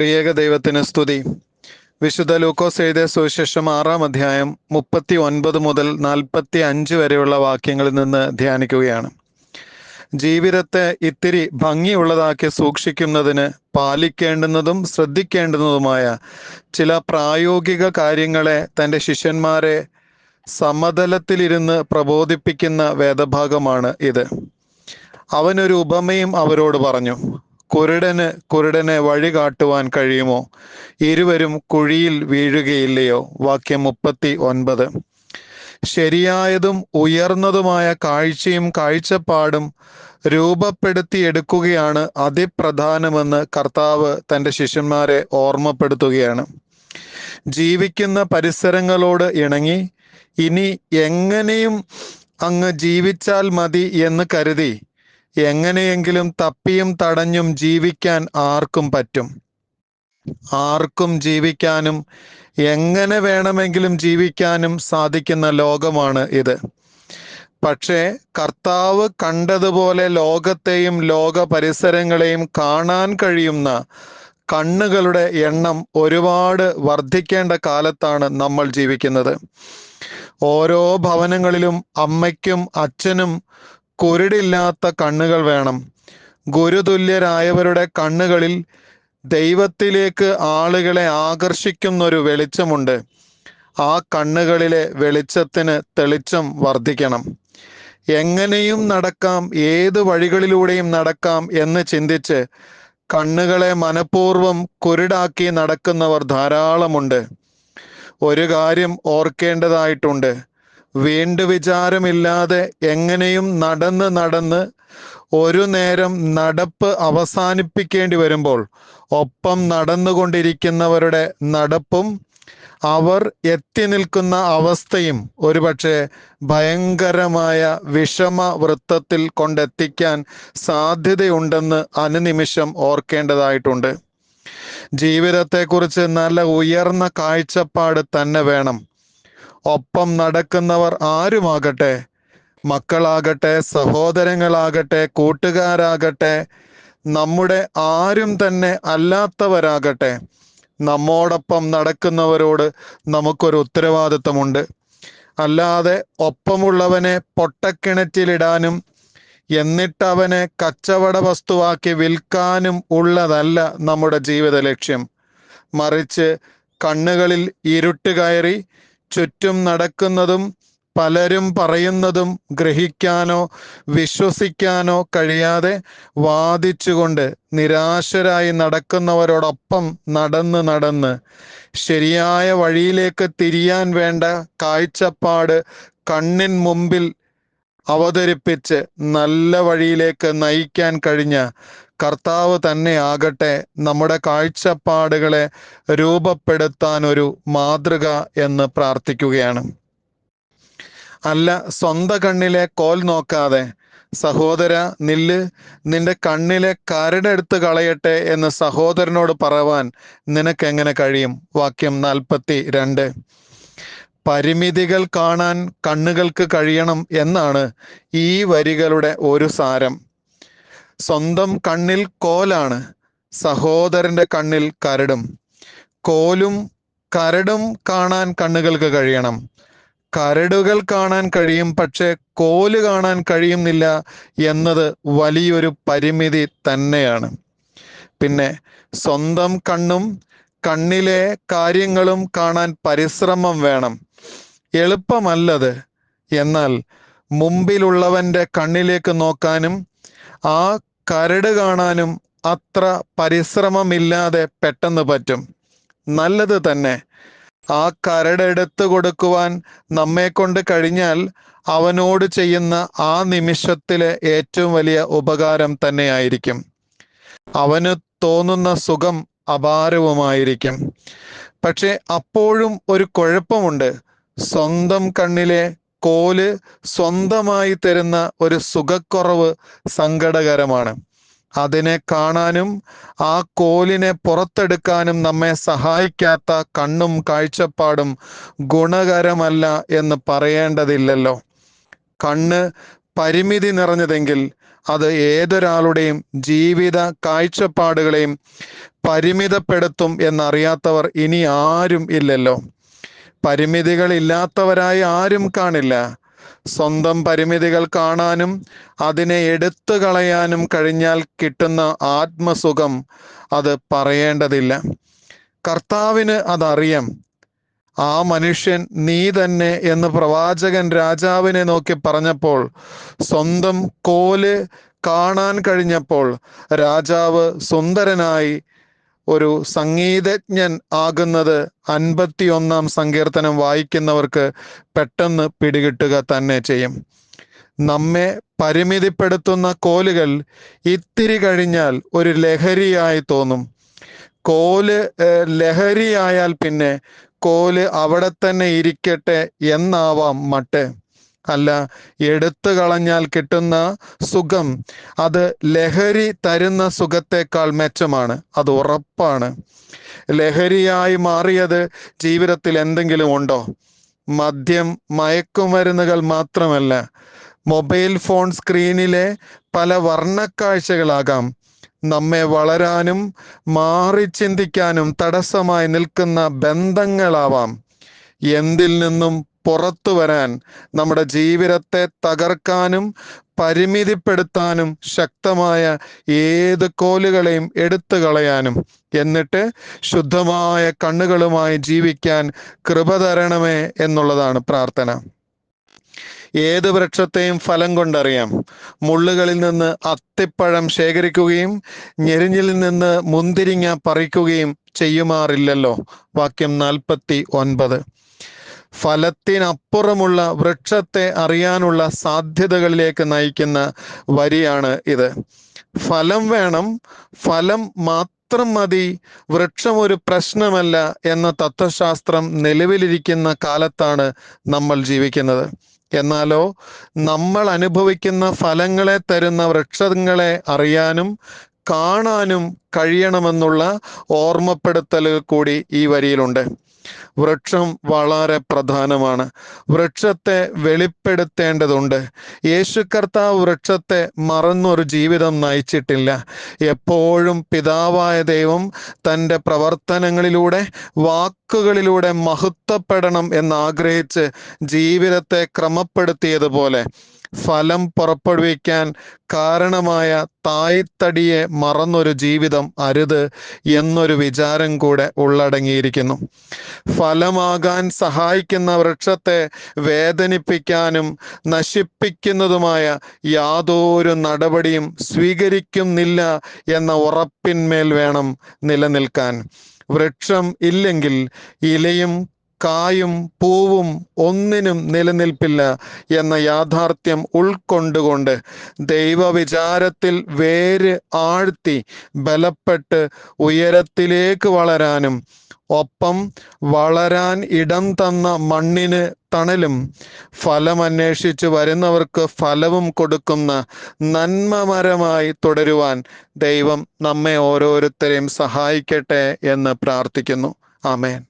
ത്രിയേക ദൈവത്തിന് സ്തുതി. വിശുദ്ധ ലൂക്കോസ് എഴുതിയ സുവിശേഷം ആറാം അധ്യായം മുപ്പത്തി ഒൻപത് മുതൽ നാൽപ്പത്തി അഞ്ച് വരെയുള്ള വാക്യങ്ങളിൽ നിന്ന് ധ്യാനിക്കുകയാണ്. ജീവിതത്തെ ഇത്തിരി ഭംഗിയുള്ളതാക്കി സൂക്ഷിക്കുന്നതിന് പാലിക്കേണ്ടുന്നതും ശ്രദ്ധിക്കേണ്ടുന്നതുമായ ചില പ്രായോഗിക കാര്യങ്ങളെ തന്റെ ശിഷ്യന്മാരെ സമതലത്തിലിരുന്ന് പ്രബോധിപ്പിക്കുന്ന വേദഭാഗമാണ് ഇത്. അവനൊരു ഉപമയും അവരോട് പറഞ്ഞു. കുരുടന് കുരുടനെ വഴി കാട്ടുവാൻ കഴിയുമോ? ഇരുവരും കുഴിയിൽ വീഴുകയില്ലയോ? വാക്യം മുപ്പത്തി ഒൻപത് ശരിയായതും ഉയർന്നതുമായ കാഴ്ചയും കാഴ്ചപ്പാടും രൂപപ്പെടുത്തിയെടുക്കുകയാണ് അതിപ്രധാനമെന്ന് കർത്താവ് തന്റെ ശിഷ്യന്മാരെ ഓർമ്മപ്പെടുത്തുകയാണ്. ജീവിക്കുന്ന പരിസരങ്ങളോട് ഇണങ്ങി ഇനി എങ്ങനെയും അങ്ങ് ജീവിച്ചാൽ മതി എന്ന് കരുതി എങ്ങനെയെങ്കിലും തപ്പിയും തടഞ്ഞും ജീവിക്കാൻ ആർക്കും പറ്റും. ആർക്കും ജീവിക്കാനും എങ്ങനെ വേണമെങ്കിലും ജീവിക്കാനും സാധിക്കുന്ന ലോകമാണ് ഇത്. പക്ഷേ കർത്താവ് കണ്ടതുപോലെ ലോകത്തെയും ലോക പരിസരങ്ങളെയും കാണാൻ കഴിയുന്ന കണ്ണുകളുടെ എണ്ണം ഒരുപാട് വർദ്ധിക്കേണ്ട കാലത്താണ് നമ്മൾ ജീവിക്കുന്നത്. ഓരോ ഭവനങ്ങളിലും അമ്മയ്ക്കും അച്ഛനും കുരുടില്ലാത്ത കണ്ണുകൾ വേണം. ഗുരുതുല്യരായവരുടെ കണ്ണുകളിൽ ദൈവത്തിലേക്ക് ആളുകളെ ആകർഷിക്കുന്നൊരു വെളിച്ചമുണ്ട്. ആ കണ്ണുകളിലെ വെളിച്ചത്തിന് തെളിച്ചം വർദ്ധിക്കണം. എങ്ങനെയും നടക്കാം ഏത് വഴികളിലൂടെയും നടക്കാം എന്ന് ചിന്തിച്ച് കണ്ണുകളെ മനഃപൂർവം കുരുടാക്കി നടക്കുന്നവർ ധാരാളമുണ്ട്. ഒരു കാര്യം ഓർക്കേണ്ടതായിട്ടുണ്ട്. വീണ്ടു വിചാരമില്ലാതെ എങ്ങനെയും നടന്ന് നടന്ന് ഒരു നേരം നടപ്പ് അവസാനിപ്പിക്കേണ്ടി വരുമ്പോൾ ഒപ്പം നടന്നുകൊണ്ടിരിക്കുന്നവരുടെ നടപ്പും അവർ എത്തി നിൽക്കുന്ന അവസ്ഥയും ഒരുപക്ഷെ ഭയങ്കരമായ വിഷമ വൃത്തത്തിൽ കൊണ്ടെത്തിക്കാൻ സാധ്യതയുണ്ടെന്ന് അനുനിമിഷം ഓർക്കേണ്ടതായിട്ടുണ്ട്. ജീവിതത്തെക്കുറിച്ച് നല്ല ഉയർന്ന കാഴ്ചപ്പാട് തന്നെ വേണം. ഒപ്പം നടക്കുന്നവർ ആരുമാകട്ടെ? മക്കളാകട്ടെ സഹോദരങ്ങളാകട്ടെ കൂട്ടുകാരാകട്ടെ നമ്മുടെ ആരും തന്നെ അല്ലാത്തവരാകട്ടെ നമ്മോടൊപ്പം നടക്കുന്നവരോട് നമുക്കൊരു ഉത്തരവാദിത്തമുണ്ട് അല്ലാതെ ഒപ്പമുള്ളവനെ പൊട്ടക്കിണറ്റിലിടാനും എന്നിട്ടവനെ കച്ചവട വസ്തുവാക്കി വിൽക്കാനും ഉള്ളതല്ല നമ്മുടെ ജീവിത ലക്ഷ്യം. മറിച്ച് കണ്ണുകളിൽ ഇരുട്ട് കയറി ചുറ്റും നടക്കുന്നതും പലരും പറയുന്നതും ഗ്രഹിക്കാനോ വിശ്വസിക്കാനോ കഴിയാതെ വാദിച്ചുകൊണ്ട് നിരാശരായി നടക്കുന്നവരോടൊപ്പം നടന്ന് നടന്ന് ശരിയായ വഴിയിലേക്ക് തിരിയാൻ വേണ്ട കാഴ്ചപ്പാട് കണ്ണിൻ മുമ്പിൽ അവതരിപ്പിച്ച് നല്ല വഴിയിലേക്ക് നയിക്കാൻ കഴിഞ്ഞ കർത്താവ് തന്നെ ആകട്ടെ നമ്മുടെ കാഴ്ചപ്പാടുകളെ രൂപപ്പെടുത്താൻ ഒരു മാതൃക എന്ന് പ്രാർത്ഥിക്കുകയാണ്. അല്ല സ്വന്തം കണ്ണിലെ കോൽ നോക്കാതെ സഹോദര നില്ല്. നിന്റെ കണ്ണിലെ കരടെടുത്ത് കളയട്ടെ എന്ന് സഹോദരനോട് പറവാൻ നിനക്ക് എങ്ങനെ കഴിയും? വാക്യം നാൽപ്പത്തി രണ്ട് പരിമിതികൾ കാണാൻ കണ്ണുകൾക്ക് കഴിയണം എന്നാണ് ഈ വരികളുടെ ഒരു സാരം. സ്വന്തം കണ്ണിൽ കോലാണ് സഹോദരന്റെ കണ്ണിൽ കരടും. കോലും കരടും കാണാൻ കണ്ണുകൾക്ക് കഴിയണം. കരടുകൾ കാണാൻ കഴിയും പക്ഷെ കോൽ കാണാൻ കഴിയുന്നില്ല എന്നത് വലിയൊരു പരിമിതി തന്നെയാണ്. പിന്നെ സ്വന്തം കണ്ണും കണ്ണിലെ കാര്യങ്ങളും കാണാൻ പരിശ്രമം വേണം. എളുപ്പമല്ലത്. എന്നാൽ മുമ്പിലുള്ളവന്റെ കണ്ണിലേക്ക് നോക്കാനും ആ കരട് കാണാനും അത്ര പരിശ്രമമില്ലാതെ പെട്ടെന്ന് പറ്റും. നല്ലത് തന്നെ. ആ കരടെടുത്തു കൊടുക്കുവാൻ നമ്മെ കൊണ്ട് കഴിഞ്ഞാൽ അവനോട് ചെയ്യുന്ന ആ നിമിഷത്തിലെ ഏറ്റവും വലിയ ഉപകാരം തന്നെയായിരിക്കും. അവന് തോന്നുന്ന സുഖം അപാരവുമായിരിക്കും. പക്ഷെ അപ്പോഴും ഒരു കുഴപ്പമുണ്ട്. സ്വന്തം കണ്ണിലെ കോൽ സ്വന്തമായി തരുന്ന ഒരു സുഖക്കുറവ് സങ്കടകരമാണ്. അതിനെ കാണാനും ആ കോലിനെ പുറത്തെടുക്കാനും നമ്മെ സഹായിക്കാത്ത കണ്ണും കാഴ്ചപ്പാടും ഗുണകരമല്ല എന്ന് പറയേണ്ടതില്ലല്ലോ. കണ്ണ് പരിമിതി നിറഞ്ഞതെങ്കിൽ അത് ഏതൊരാളുടെയും ജീവിത കാഴ്ചപ്പാടുകളെയും പരിമിതപ്പെടുത്തും എന്നറിയാത്തവർ ഇനി ആരും ഇല്ലല്ലോ. പരിമിതികളില്ലാത്തവരായി ആരും കാണില്ല. സ്വന്തം പരിമിതികൾ കാണാനും അതിനെ എടുത്തു കളയാനും കഴിഞ്ഞാൽ കിട്ടുന്ന ആത്മസുഖം അത് പറയേണ്ടതില്ല. കർത്താവിന് അതറിയാം. ആ മനുഷ്യൻ നീ തന്നെ എന്ന് പ്രവാചകൻ രാജാവിനെ നോക്കി പറഞ്ഞപ്പോൾ സ്വന്തം കോൽ കാണാൻ കഴിഞ്ഞപ്പോൾ രാജാവ് സുന്ദരനായി ഒരു സംഗീതജ്ഞൻ ആകുന്നത് അൻപത്തിയൊന്നാം സങ്കീർത്തനം വായിക്കുന്നവർക്ക് പെട്ടെന്ന് പിടികിട്ടുക തന്നെ ചെയ്യും. നമ്മെ പരിമിതിപ്പെടുത്തുന്ന കോലുകൾ ഇത്തിരി കഴിഞ്ഞാൽ ഒരു ലഹരിയായി തോന്നും. കോൽ ലഹരിയായാൽ പിന്നെ കോൽ അവിടെ തന്നെ ഇരിക്കട്ടെ എന്നാവാം മട്ട്. അല്ല എടുത്തു കളഞ്ഞാൽ കിട്ടുന്ന സുഖം. അത് ലഹരി തരുന്ന സുഖത്തേക്കാൾ മെച്ചമാണ്. അത് ഉറപ്പാണ്. ലഹരിയായി മാറിയത് ജീവിതത്തിൽ എന്തെങ്കിലും ഉണ്ടോ? മദ്യം മയക്കുമരുന്നുകൾ മാത്രമല്ല. മൊബൈൽ ഫോൺ സ്ക്രീനിലെ പല വർണക്കാഴ്ചകളാകാം. നമ്മെ വളരാനും മാറി ചിന്തിക്കാനും തടസ്സമായി നിൽക്കുന്ന ബന്ധങ്ങളാവാം. എന്തിൽ നിന്നും പുറത്തു വരാൻ നമ്മുടെ ജീവിതത്തെ തകർക്കാനും പരിമിതിപ്പെടുത്താനും ശക്തമായ ഏത് കോലുകളെയും എടുത്തു കളയാനും. എന്നിട്ട് ശുദ്ധമായ കണ്ണുകളുമായി ജീവിക്കാൻ കൃപ തരണമേ എന്നുള്ളതാണ് പ്രാർത്ഥന. ഏത് വൃക്ഷത്തെയും ഫലം കൊണ്ടറിയാം. മുള്ളുകളിൽ നിന്ന് അത്തിപ്പഴം ശേഖരിക്കുകയും ഞെരിഞ്ഞിൽ നിന്ന് മുന്തിരിങ്ങ പറിക്കുകയും ചെയ്യുമാറില്ലല്ലോ. വാക്യം നാൽപ്പത്തി ഒൻപത്. ഫലത്തിനപ്പുറമുള്ള വൃക്ഷത്തെ അറിയാനുള്ള സാധ്യതകളിലേക്ക് നയിക്കുന്ന വരിയാണ് ഇത്. ഫലം വേണം ഫലം മാത്രം മതി വൃക്ഷം ഒരു പ്രശ്നമല്ല എന്ന തത്വശാസ്ത്രം നിലവിലിരിക്കുന്ന കാലത്താണ് നമ്മൾ ജീവിക്കുന്നത്. എന്നാലോ നമ്മൾ അനുഭവിക്കുന്ന ഫലങ്ങളെ തരുന്ന വൃക്ഷങ്ങളെ അറിയാനും കാണാനും കഴിയണമെന്നുള്ള ഓർമ്മപ്പെടുത്തലുകൾ കൂടി ഈ വരിയിലുണ്ട്. വൃക്ഷം വളരെ പ്രധാനമാണ്. വൃക്ഷത്തെ വെളിപ്പെടുത്തേണ്ടതുണ്ട്. യേശു കർത്താവ് വൃക്ഷത്തെ മറന്നൊരു ജീവിതം നയിച്ചിട്ടില്ല. എപ്പോഴും പിതാവായ ദൈവം തന്റെ പ്രവർത്തനങ്ങളിലൂടെ വാക്കുകളിലൂടെ മഹത്വപ്പെടണം എന്നാഗ്രഹിച്ച് ജീവിതത്തെ ക്രമപ്പെടുത്തിയതുപോലെ. ഫലം പുറപ്പെടുവിക്കാൻ കാരണമായ തായ്തടിയെ മറന്നൊരു ജീവിതം അരുത് എന്നൊരു വിചാരം കൂടെ ഉള്ളടങ്ങിയിരിക്കുന്നു. ഫലമാകാൻ സഹായിക്കുന്ന വൃക്ഷത്തെ വേദനിപ്പിക്കാനും നശിപ്പിക്കുന്നതുമായ യാതൊരു നടപടിയും സ്വീകരിക്കുന്നില്ല എന്ന ഉറപ്പിന്മേൽ വേണം നിലനിൽക്കാൻ. വൃക്ഷം ഇല്ലെങ്കിൽ ഇലയും കായും പൂവും ഒന്നിനും നിലനിൽപ്പില്ല എന്ന യാഥാർത്ഥ്യം ഉൾക്കൊണ്ടുകൊണ്ട് ദൈവവിചാരത്തിൽ വേര് ആഴ്ത്തി ബലപ്പെട്ട് ഉയരത്തിലേക്ക് വളരാനും ഒപ്പം വളരാൻ ഇടം തന്ന മണ്ണിന് തണലും ഫലമന്വേഷിച്ച് വരുന്നവർക്ക് ഫലവും കൊടുക്കുന്ന നന്മമരമായി തുടരുവാൻ ദൈവം നമ്മെ ഓരോരുത്തരെയും സഹായിക്കട്ടെ എന്ന് പ്രാർത്ഥിക്കുന്നു. ആമേൻ.